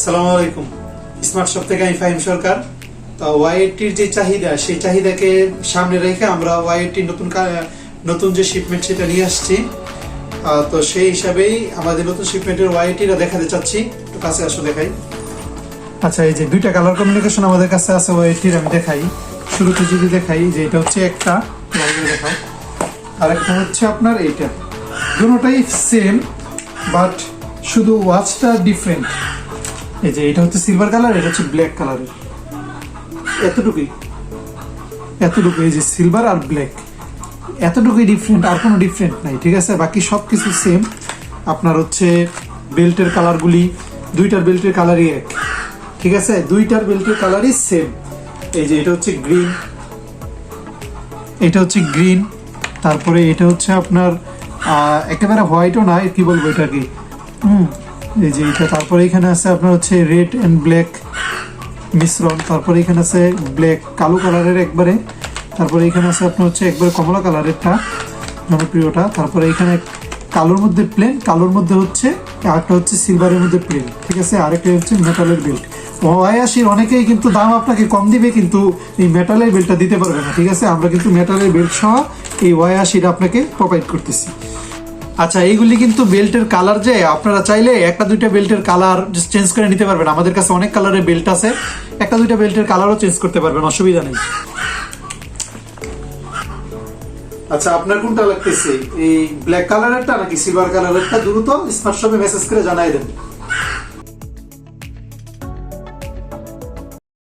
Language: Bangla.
আসসালামু আলাইকুম। স্মার্ট শপ থেকে আমি ফাহিম সরকার। তো ওয়াইটির যে চাহিদা, সেই চাহিদাকে সামনে রেখে আমরা ওয়াইটির নতুন নতুন যে শিপমেন্ট সেটা নিয়ে আসছি। তো সেই হিসাবেই আমাদের নতুন শিপমেন্টের ওয়াইটিরা দেখাতে চাচ্ছি। একটু কাছে আসো, দেখাই। আচ্ছা এই যে দুইটা কালার কমিউনিকেশন আমাদের কাছে আছে ওয়াইটির আমি দেখাই। শুরুতে যদি দেখাই যে এটা হচ্ছে একটা দেখাও। আর একটা হচ্ছে আপনার এইটা। দুটোটাই সেম বাট শুধু ওয়াচটা ডিফারেন্ট এই যে, এটা হচ্ছে সিলভার কালার এটা হচ্ছে ব্ল্যাক কালারের এতটুকুই। এতটুকু এই যে সিলভার আর ব্ল্যাক এতটুকুই ডিফারেন্ট আর কোনো ডিফারেন্ট নাই, ঠিক আছে? বাকি সব কিছু সেম আপনার হচ্ছে বেল্টের কালারগুলি দুইটার বেল্টের কালারই এক। ঠিক আছে? দুইটার বেল্টের কালারই সেম এই যে, এটা হচ্ছে গ্রিন এটা হচ্ছে গ্রিন তারপরে এটা হচ্ছে আপনার একেবারে হোয়াইটও না কি বলব এটা কি হুম। এই যে এটা তারপরে এখানে আছে আপনার হচ্ছে রেড অ্যান্ড ব্ল্যাক মিশ্রণ, তারপরে এখানে আছে ব্ল্যাক কালো কালারের একবারে, তারপরে এখানে আছে আপনার হচ্ছে একবারে কমলা কালারেরটা জনপ্রিয়টা, তারপরে এখানে কালোর মধ্যে প্লেন কালোর মধ্যে হচ্ছে, আরেকটা হচ্ছে সিলভারের মধ্যে প্লেন ঠিক আছে? আরেকটা হচ্ছে মেটালের বেল্ট ওয়াইআশির অনেকেই কিন্তু দাম আপনাকে কম দিবে, কিন্তু এই মেটালের বেল্টটা দিতে পারবে না, ঠিক আছে? আমরা কিন্তু মেটালের বেল্ট সহ এই ওয়াইআশির আপনাকে প্রোভাইড করতেছি। আচ্ছা এইগুলি কিন্তু বেল্টের কালার যে, আপনারা চাইলে একটা দুইটা বেল্টের কালার চেঞ্জ করে নিতে পারবেন। আমাদের কাছে অনেক কালারের বেল্ট আছে। একটা দুইটা বেল্টের কালারও চেঞ্জ করতে পারবেন, অসুবিধা নেই। আচ্ছা আপনার কোনটা লাগতেছে? এই ব্ল্যাক কালারেরটা নাকি সিলভার কালারেরটা দ্রুত স্মার্ট শপে মেসেজ করে জানাই দেন।